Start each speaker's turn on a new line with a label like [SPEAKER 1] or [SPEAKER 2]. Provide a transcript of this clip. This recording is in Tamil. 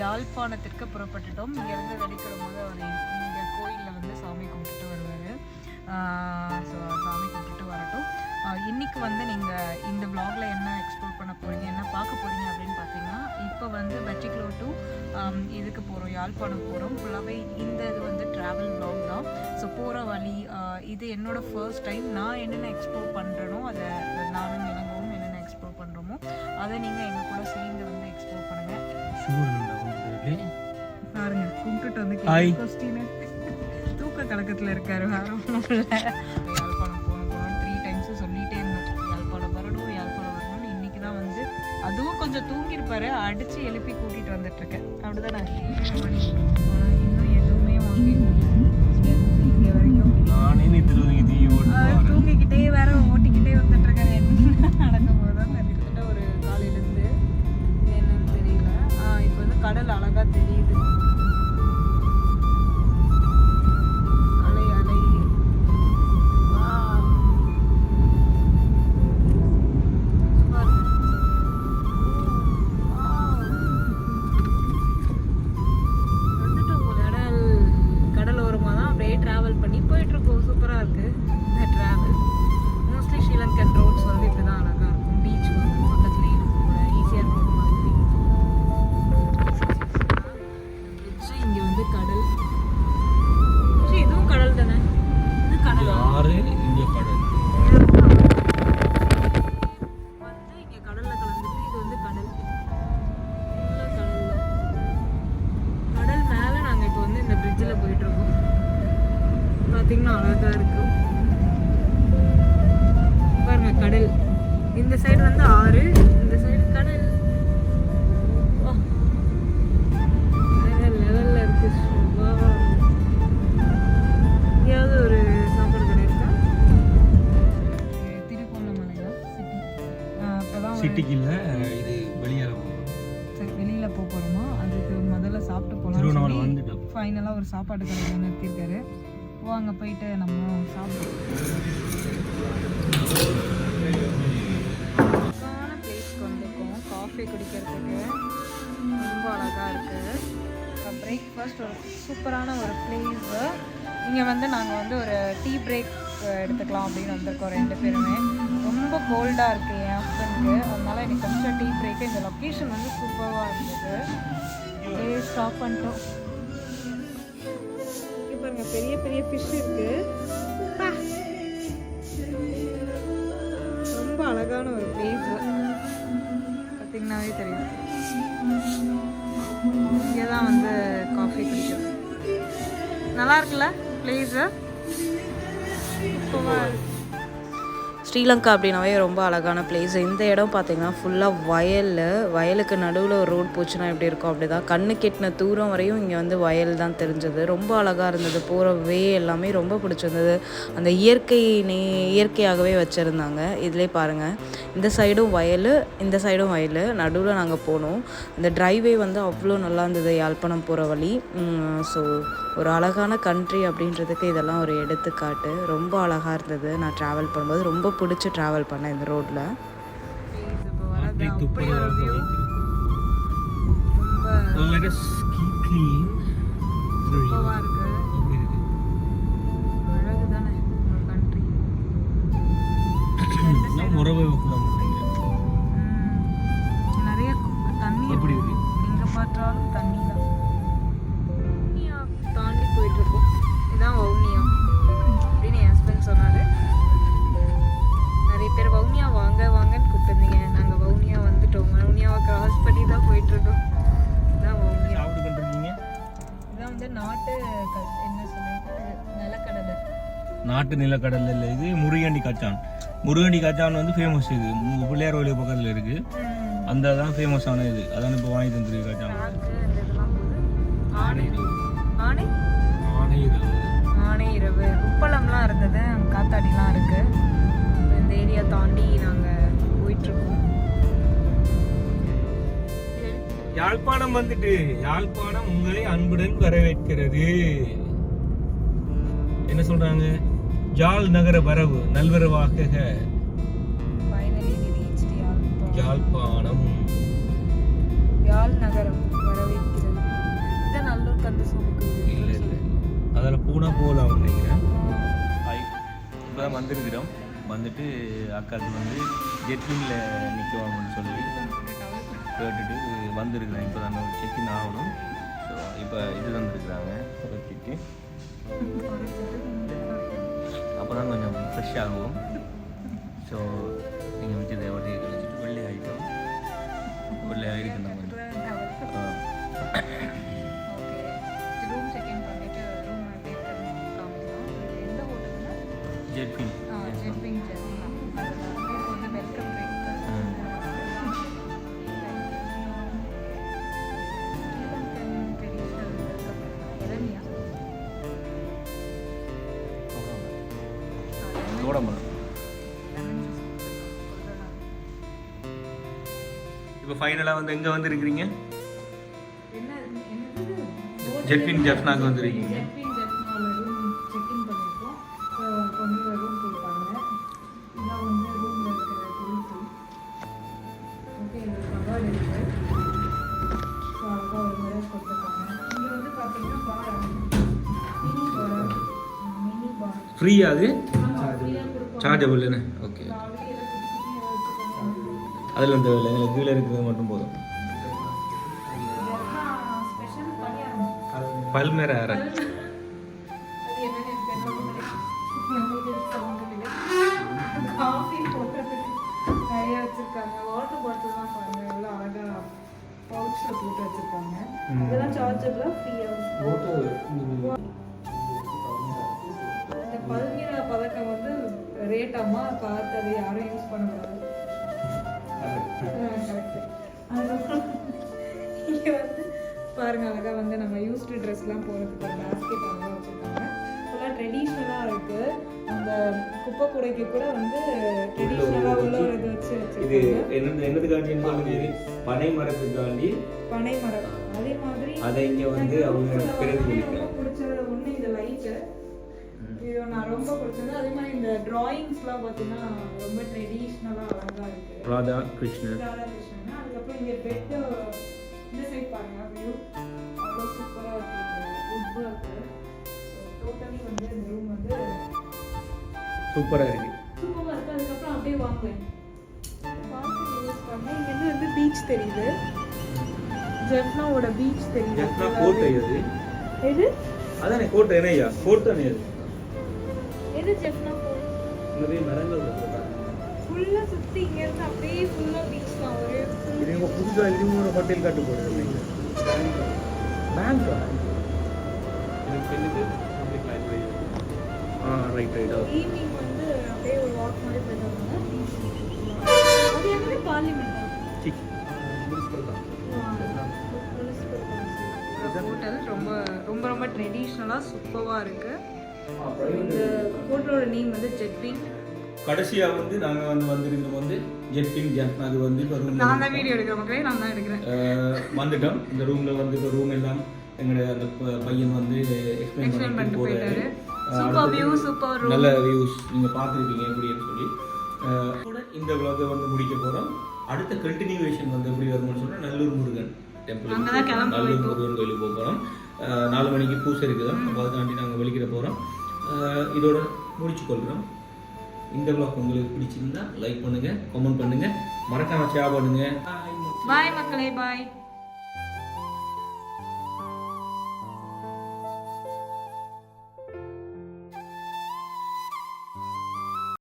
[SPEAKER 1] யாழ்ப்பாணத்திற்கு புறப்பட்டுட்டோம். இங்கேருந்து வெளிக்கிடும் போது அவர் இங்கே கோயிலில் வந்து சாமி கும்பிட்டுட்டு வருவார். ஸோ சாமி கும்பிட்டுட்டு வரட்டும். ஆஹ் இன்னைக்கு வந்து நீங்கள் இந்த பிளாகில் என்ன எக்ஸ்ப்ளோர் பண்ண போகிறீங்க என்ன பார்க்க போகிறீங்க அப்படின்னு பார்த்தீங்கன்னா இப்போ வந்து வெட்டிக்லோ டு இதுக்கு போகிறோம் யாழ்ப்பாணம் போகிறோம் ஃபுல்லாகவே இந்த இது வந்து ட்ராவல் பிளாக் தான். ஸோ போகிற வழி இது என்னோடய ஃபர்ஸ்ட் டைம் நான் என்னென்ன எக்ஸ்ப்ளோர் பண்ணுறேனோ அதை நானும் இணங்கவும் என்னென்ன எக்ஸ்ப்ளோர் பண்ணுறோமோ அதை நீங்கள் எங்கள் கூட சேர்ந்து வந்து எக்ஸ்ப்ளோர் பண்ணுங்கள் பாருங்க கும்பிட்டுட்டு வந்து தூக்க கலக்கத்தில் இருக்காரு. வேற யாழ்ப்பாணம் போகணும் போகணும் த்ரீ டைம்ஸ் சொல்லிட்டே இருந்தோம். யாழ்ப்பாணம் வரணும் யாழ்ப்பாணம் வரணும்னு இன்னைக்கு தான் வந்து அதுவும் கொஞ்சம் தூங்கியிருப்பாரு. அடிச்சு எழுப்பி கூட்டிட்டு வந்துட்டு இருக்கேன் அப்படிதானே இன்னும் எதுவுமே வாங்கி இங்க வரைக்கும்
[SPEAKER 2] நானே
[SPEAKER 1] தூங்கிக்கிட்டே வேற கடல் அழகா தெரியுது. பாத்தீங்கன்னா அழகா இருக்கும் பாருங்க கடல். இந்த சைடு வந்து ஆறு இந்த சைடு கடல். லெவல்ல இருக்கு. எங்கேயாவது ஒரு சாப்பாடு கடை இருக்கா? தான் சிட்டி. அப்போதான்
[SPEAKER 2] சிட்டிக்கு இல்ல இது வெளியால
[SPEAKER 1] சரி வெளியில் போக போகிறோமா அதுக்கு முதல்ல சாப்பிட்டு போகலாம்
[SPEAKER 2] வந்துட்டோம்.
[SPEAKER 1] ஃபைனலாக ஒரு சாப்பாடு கடையில் நிறுத்தியிருக்காரு. வாங்க போயிட்டு நம்ம சாப்பிடுவோம் அழகான பிளேஸ்க்கு வந்திருக்கோம் காஃபி குடிக்கிறதுக்கு. ரொம்ப அழகாக இருக்குது பிரேக்ஃபாஸ்ட் ஒரு சூப்பரான ஒரு பிளேஸு இங்கே வந்து நாங்கள் வந்து ஒரு டீ பிரேக் எடுத்துக்கலாம் அப்படின்னு வந்திருக்கோம் ரெண்டு பேருமே. ரொம்ப கோல்டாக இருக்குது என் ஹஸ்பண்டுக்கு அதனால எனக்கு கொஞ்சம் டீ பிரேக்கு இந்த லொக்கேஷன் வந்து சூப்பராக இருந்தது. ஸ்டாப் பண்ணிட்டோம். பாருங்க பெரிய பெரிய ஃபிஷ் இருக்கு. ரொம்ப அழகான ஒரு பிளேஸ் பார்த்தீங்கன்னாவே தெரியும். இங்கே தான் வந்து காஃபி குடிக்கிறோம் நல்லா இருக்குல்ல பிளேஸு ஸ்ரீலங்கா அப்படின்னாவே ரொம்ப அழகான பிளேஸ் இந்த இடம் பார்த்தீங்கன்னா ஃபுல்லாக வயலில் வயலுக்கு நடுவில் ஒரு ரோட் போச்சுன்னா எப்படி இருக்கும்? அப்படி தான் கண்ணு கெட்டின தூரம் வரையும் இங்கே வந்து வயல் தான் தெரிஞ்சது. ரொம்ப அழகாக இருந்தது. போகிற வே எல்லாமே ரொம்ப பிடிச்சிருந்தது. அந்த இயற்கை நே இயற்கையாகவே வச்சுருந்தாங்க. இதிலே பாருங்கள் இந்த சைடும் வயல் இந்த சைடும் வயல். நடுவில் நாங்கள் போனோம். இந்த ட்ரைவே வந்து அவ்வளோ நல்லா இருந்தது. யாழ்ப்பாணம் போகிற வழி. ஸோ ஒரு அழகான கண்ட்ரி அப்படின்றதுக்கு இதெல்லாம் ஒரு எடுத்துக்காட்டு. ரொம்ப அழகாக இருந்தது. நான் ட்ராவல் பண்ணும்போது ரொம்ப பிடிச்சி ட்ராவல் பண்ணேன் இந்த ரோட்டில். ரொம்ப நாட்டு நிலக்கடல்
[SPEAKER 2] இல்லை இது முருகண்டி காச்சான். முருகண்டி காச்சான் வந்து ஃபேமஸ் இது. பிள்ளையார் கோயில் பக்கத்தில் இருக்கு. அந்த தான் ஃபேமஸான இது. அதான் இப்போ வாங்கி தந்துருக்கு காச்சான். ஆனை
[SPEAKER 1] இரவு. உப்பளம்லாம் இருந்தது அங்க காத்தாடிலாம் இருக்கு. இந்த ஏரியா தாண்டி நாங்க போயிட்டு இருக்கோம்
[SPEAKER 2] யாழ்ப்பாணம் வந்துட்டு யாழ்ப்பாணம் உங்களை அன்புடன் வரவேற்கிறது. என்ன சொல்கிறாங்க ஜால் நகர வரவு நல்வரவாக
[SPEAKER 1] யாழ்ப்பாணம். யாழ் நகரம் இல்லை இல்லை.
[SPEAKER 2] அதில் பூனா போகலாம் நினைக்கிறேன். இப்போ தான் வந்திருக்கிறோம். வந்துட்டு அக்காவுக்கு வந்து ஜெட்லிங்கில் நிற்குவாங்கன்னு சொல்லி கேட்டுட்டு வந்துருக்குறேன். இப்போ தான் செக்கின் ஆகணும். இப்போ இது வந்துருக்குறாங்க அப்போ தான் கொஞ்சம் ஃப்ரெஷ் ஆகும் ஸோ நீங்கள் வச்சதை வட்டி கழிச்சிட்டு வெள்ளை ஆகிட்டோம் வெள்ளை ஆகிருக்கு நம்ம
[SPEAKER 1] ரூம் செக்இன் பண்ணிட்டு
[SPEAKER 2] இப்போ ஃபைனலாக வந்து எங்கே வந்திருக்கிறீங்க?
[SPEAKER 1] என்ன
[SPEAKER 2] ஜெட்வின் ஜெஃப்னாக்கு வந்திருக்கீங்க.
[SPEAKER 1] ஜெட்வின் ஜெட்னால வச்சுக்கோங்க
[SPEAKER 2] அதில் இந்த எங்களுக்கு கீழே இருக்கிறது மட்டும் போதும். பல்மேர அரை
[SPEAKER 1] வச்சிருக்காங்க வாட்டர் பாட்டில் தான் பாருங்க எவ்வளோ அழகா பவுச்சில் போட்டு வச்சிருக்காங்க இதெல்லாம் சார்ஜபிளா ஃப்ரீயாக இந்த பல்கிற பதக்கம் வந்து ரேட்டாமா பார்த்து அதை யாரும் யூஸ் பண்ணக்கூடாது அதுக்கப்புறம் இங்கே வந்து பாருங்க அழகா வந்து நம்ம யூஸ்டு ட்ரெஸ்லாம் போகிறதுக்கு பேஸ்கெட் அழகாக வச்சுருக்காங்க ஃபுல்லாக ட்ரெடிஷ்னலாக இருக்கு அந்த குப்பை கூடைக்கு கூட வந்து ட்ரெடிஷ்னலாக உள்ள ஒரு இது வச்சு
[SPEAKER 2] இது
[SPEAKER 1] வச்சிருக்காங்க
[SPEAKER 2] என்னது என்னதுக்காண்டின்னு சொல்லுங்க இது பனை மரத்துக்காண்டி
[SPEAKER 1] பனை மரம் அதே மாதிரி
[SPEAKER 2] அதை இங்கே வந்து அவங்க பிரதிபலிக்கிறாங்க
[SPEAKER 1] இந்த டிராயிங்ஸ்லாம் பார்த்தீங்கன்னா ரொம்ப ட்ரெடிஷ்னலாக அழகா இருக்கு.
[SPEAKER 2] ராதா கிருஷ்ணர்
[SPEAKER 1] ராதாகிருஷ்ணன் அதுக்கப்புறம் இங்கே பெட்டு இந்த சைட் பாருங்க வியூ அவ்வளோ சூப்பராக இருக்கு. உட் ஒர்க்கு டோட்டலி வந்து இந்த ரூம் வந்து
[SPEAKER 2] சூப்பராக இருக்கு.
[SPEAKER 1] சூப்பராக இருக்கு. அதுக்கப்புறம் அப்படியே வாங்குவேன் பார்த்து யூஸ் பண்ணேன் இங்கேருந்து வந்து பீச் தெரியுது. ஜெஃப்னாவோட பீச் தெரியுது.
[SPEAKER 2] ஜெஃப்னா கோட்டை அது
[SPEAKER 1] எது?
[SPEAKER 2] அதானே கோட்டை என்ன ஐயா கோட்டை அது
[SPEAKER 1] எது ஜெஃப்னா
[SPEAKER 2] நிறைய மரங்கள்
[SPEAKER 1] ஃபுல்லாக சுற்றி இங்கேருந்து அப்படியே ஃபுல்லாக பீச் தான் ஒரே
[SPEAKER 2] இவங்க புதுசாக இதுவும் ஒரு ஹோட்டல் காட்டு போடுறது பேங்க் ஆ ரைட் ரைட்
[SPEAKER 1] ஈவினிங் வந்து அப்படியே ஒரு வாக் மாதிரி வருவாங்க அது என்னது? பார்லிமெண்ட் ஹோட்டல் ரொம்ப ரொம்ப ரொம்ப ட்ரெடிஷ்னலாக சூப்பராக இருக்கு. இந்த நேம் வந்து ஜெட்வின்
[SPEAKER 2] கடைசியாக வந்து நாங்கள் வந்து வந்திருக்கிறோம் வந்து ஜெட்பின் ஜெஃப் அது வந்து இப்போ room
[SPEAKER 1] நான் தான் வீடியோ எடுக்கிறேன் மக்களே நான் தான் எடுக்கிறேன்.
[SPEAKER 2] அஹ் வந்துட்டோம். இந்த ரூம்ல வந்து இப்போ ரூம் எல்லாம் எங்களுடைய அந்த பையன் வந்து எக்ஸ்பிளைன் பண்ணிட்டு
[SPEAKER 1] சூப்பர் வியூ சூப்பர் ரூம்
[SPEAKER 2] நல்ல வியூஸ் நீங்க பார்த்துருப்பீங்க எப்படின்னு சொல்லி. கூட இந்த vlog-அ வந்து முடிக்க போறோம். அடுத்த கண்டினியூவேஷன் வந்து எப்படி வரும்னு சொன்னா நல்லூர் முருகன் டெம்பிள் நல்லூர் முருகன் கோயிலுக்கு போக போறோம். அஹ் நாலு மணிக்கு பூசை இருக்குது. அப்போ அதுக்காண்டி நாங்கள் வெளிக்கிற போறோம். அஹ் இதோட முடிச்சு கொள்கிறோம். இந்த பிளாக் உங்களுக்கு பிடிச்சிருந்தா லைக் பண்ணுங்க கமெண்ட் பண்ணுங்க. மறக்காம ஷேர் பண்ணுங்க.
[SPEAKER 1] பாய் மக்களே பாய்